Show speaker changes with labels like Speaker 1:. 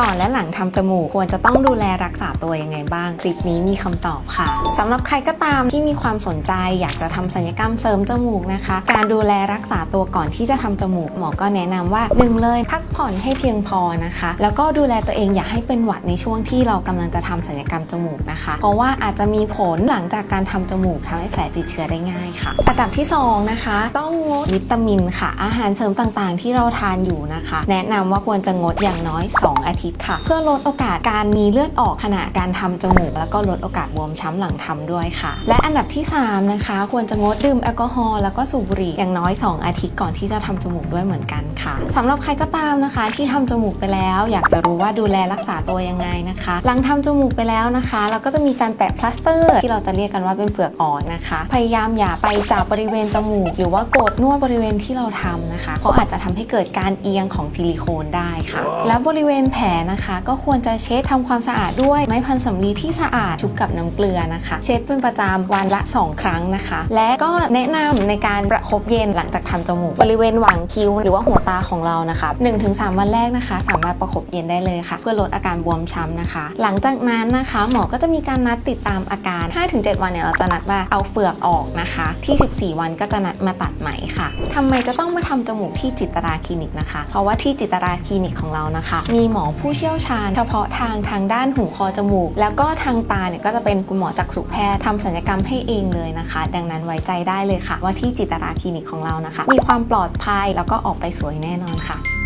Speaker 1: ก่อนและหลังทำจมูกควรจะต้องดูแลรักษาตัวยังไงบ้าง คลิปนี้มีคำตอบค่ะสำหรับใครก็ตามที่มีความสนใจอยากจะทำศัลยกรรมเสริมจมูกนะคะ การดูแลรักษาตัวก่อนที่จะทำจมูกหมอก็แนะนำว่าหนึ่งเลยพักผ่อนให้เพียงพอนะคะ แล้วก็ดูแลตัวเองอย่าให้เป็นหวัดในช่วงที่เรากำลังจะทำศัลยกรรมจมูกนะคะ เพราะว่าอาจจะมีผลหลังจากการทำจมูกทำให้แผลติดเชื้อได้ง่ายค่ะอันดับที่สองนะคะ ต้องงดวิตามินค่ะ อาหารเสริมต่างๆ ที่เราทานอยู่นะคะ แนะนำว่าควรจะงดอย่างน้อย 2 อาทิตย์ค่ะ เพื่อลดโอกาสการมีเลือดออกขณะการทำจมูก แล้วก็ลดโอกาสบวมช้ำหลังทำด้วยค่ะ และอันดับที่ 3 นะคะ ควรจะงดดื่มแอลกอฮอล์แล้วก็สูบบุหรี่อย่างน้อย 2 อาทิตย์ก่อนที่จะทำจมูกด้วยเหมือนกันค่ะสำหรับใครก็ตามนะคะ ที่ทำจมูกไปแล้ว อยากจะรู้ว่าดูแลรักษาตัวยังไงนะคะ หลังทำจมูกไปแล้วนะคะ เราก็จะมีการแปะพลาสเตอร์ ที่เราจะเรียกกันว่าเป็นเปลือกอ่อนนะคะ พยายามอย่าไปจับบริเวณจมูก หรือว่ากดนวดบริเวณที่เราทำนะคะ เพราะอาจจะทำให้เกิดการเอียงของซิลิโคนได้ค่ะ แล้วบริเวณแผลนะคะ ก็ควรจะเช็ดทำความสะอาดด้วยไม้พันสำลีที่สะอาดชุบกับน้ำเกลือนะคะ เช็ดเป็นประจำวันละ 2 ครั้งนะคะ และก็แนะนำในการประคบเย็นหลังจากทำจมูกบริเวณหว่างคิ้วหรือว่าหัวตาของเรานะคะ 1-3 วันแรกนะคะ สามารถประคบเย็นได้เลยค่ะ เพื่อลดอาการบวมช้ำนะคะ หลังจากนั้นนะคะ หมอก็จะมีการนัดติดตามอาการ 5-7 วันเนี่ยเราจะนัดว่าเอาเฟือกออกนะคะ ที่ 14 วันก็จะนัดมาตัดไหมค่ะทำไมจะต้องมาทำจมูกที่จิตราคลินิกนะคะ เพราะว่าที่จิตราคลินิกของเรานะคะ มีหมอผู้ผู้เชี่ยวชาญ เฉพาะทางทางด้านหูคอจมูก แล้วก็ทางตาเนี่ยก็จะเป็นคุณหมอจักษุแพทย์ทำศัลยกรรมให้เองเลยนะคะ ดังนั้นไว้ใจได้เลยค่ะ ว่าที่จิตราคลินิกของเรานะคะ มีความปลอดภัยแล้วก็ออกไปสวยแน่นอนค่ะ